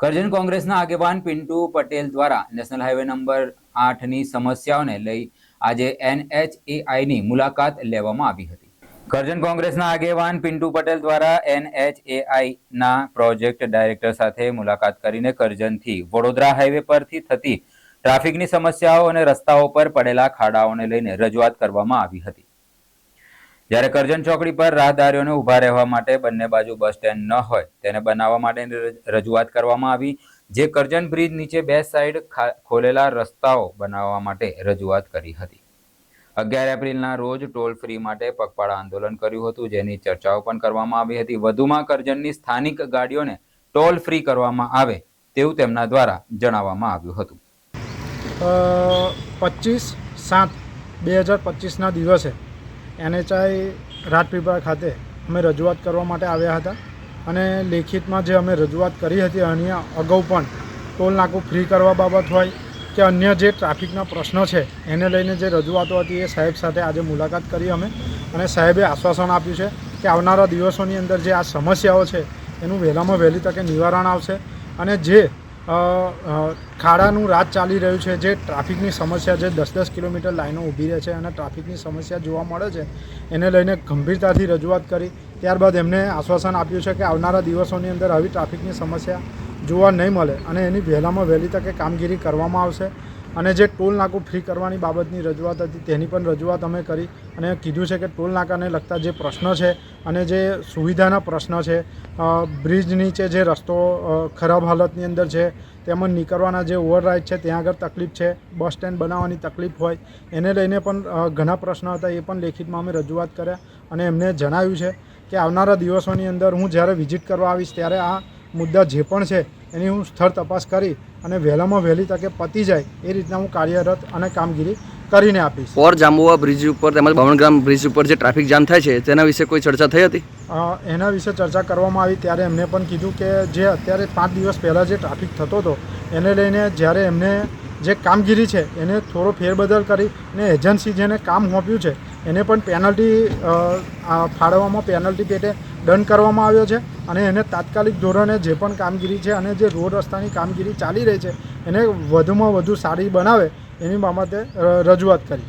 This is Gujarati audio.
કરજણ કોંગ્રેસના આગેવાન પિન્ટુ પટેલ દ્વારા નેશનલ હાઈવે નંબર આઠની સમસ્યાઓને લઈ આજે એનએચએઆઈની મુલાકાત લેવામાં આવી હતી. કરજણ કોંગ્રેસના આગેવાન પિન્ટુ પટેલ દ્વારા એનએચએઆઈના પ્રોજેક્ટ ડાયરેક્ટર સાથે મુલાકાત કરીને કરજણથી વડોદરા હાઈવે પરથી થતી ટ્રાફિકની સમસ્યાઓ અને રસ્તાઓ પર પડેલા ખાડાઓને લઈને રજૂઆત કરવામાં આવી હતી. જ્યારે કરજણ ચોકડી પર રાહદારીઓને ઊભા રહેવા માટે બંને બાજુ બસ સ્ટેન્ડ ન હોય, તેને બનાવવા માટેની રજૂઆત કરવામાં આવી, જે કરજણ બ્રિજ નીચે બે સાઈડ ખોલેલા રસ્તાઓ બનાવવા માટે રજૂઆત કરી હતી. અગિયાર એપ્રિલના રોજ ટોલ ફ્રી માટે પગપાળા આંદોલન કર્યું હતું, જેની ચર્ચાઓ પણ કરવામાં આવી હતી. વધુમાં કરજણની સ્થાનિક ગાડીઓને ટોલ ફ્રી કરવામાં આવે તેવું તેમના દ્વારા જણાવવામાં આવ્યું હતું. પચીસ સાત, બે હજાર પચીસના દિવસે એનએચઆઈ રાજપીપળા ખાતે અમે રજૂઆત કરવા માટે આવ્યા હતા અને લેખિતમાં જે અમે રજૂઆત કરી હતી અહીંયા અગાઉ પણ ટોલ નાકું ફ્રી કરવા બાબત હોય કે અન્ય જે ટ્રાફિકના પ્રશ્નો છે એને લઈને જે રજૂઆતો હતી એ સાહેબ સાથે આજે મુલાકાત કરી અમે અને સાહેબે આશ્વાસન આપ્યું છે કે આવનારા દિવસોની અંદર જે આ સમસ્યાઓ છે એનું વહેલામાં વહેલી તકે નિવારણ આવશે અને જે ખાડાનું રાજ ચાલી રહ્યું છે. જે ટ્રાફિકની સમસ્યા જે દસ દસ કિલોમીટર લાઈનો ઊભી રહે છે અને ટ્રાફિકની સમસ્યા જોવા મળે છે, એને લઈને ગંભીરતાથી રજૂઆત કરી. ત્યારબાદ એમને આશ્વાસન આપ્યું છે કે આવનારા દિવસોની અંદર આવી ટ્રાફિકની સમસ્યા જોવા નહીં મળે અને એની વહેલામાં વહેલી તકે કામગીરી કરવામાં આવશે. અને જે ટોલ નાકું ફ્રી કરવાની બાબતની રજૂઆત હતી તેની પણ રજૂઆત અમે કરી અને કીધું છે કે ટોલ નાકાને લગતા જે પ્રશ્ન છે અને જે સુવિધાના પ્રશ્ન છે બ્રિજ નીચે જે રસ્તો ખરાબ હાલતની અંદર છે, તેમજ નીકળવાના જે ઓવરરાઇડ છે ત્યાં આગળ તકલીફ છે, બસ સ્ટેન્ડ બનાવવાની તકલીફ હોય, એને લઈને પણ ઘણા પ્રશ્નો હતા એ પણ લેખિતમાં અમે રજૂઆત કર્યા અને એમને જણાવ્યું છે કે આવનારા દિવસોની અંદર હું જ્યારે વિઝિટ કરવા આવીશ ત્યારે આ મુદ્દા જે પણ છે એની હું સ્થળ તપાસ કરી અને વહેલામાં વહેલી તકે પતી જાય એ રીતના હું કાર્યરત અને કામગીરી કરીને આપીશ. પોર જાંબુવા બ્રિજ ઉપર તેમજ બાવનગ્રામ બ્રિજ ઉપર જે ટ્રાફિક જામ થાય છે તેના વિશે કોઈ ચર્ચા થઈ હતી? એના વિશે ચર્ચા કરવામાં આવી ત્યારે એમને પણ કીધું કે જે અત્યારે પાંચ દિવસ પહેલાં જે ટ્રાફિક થતો હતો એને લઈને જ્યારે એમને જે કામગીરી છે એને થોડો ફેરબદલ કરી અને એજન્સી જેને કામ સોંપ્યું છે એને પણ પેનલ્ટી ફાળવવામાં પેનલ્ટી પેટે દંડ કરવામાં આવ્યો છે અને એને તાત્કાલિક ધોરણે જે પણ કામગીરી છે અને જે રોડ રસ્તાની કામગીરી ચાલી રહી છે એને વધુમાં વધુ સારી બનાવે એની બાબતે રજૂઆત કરી.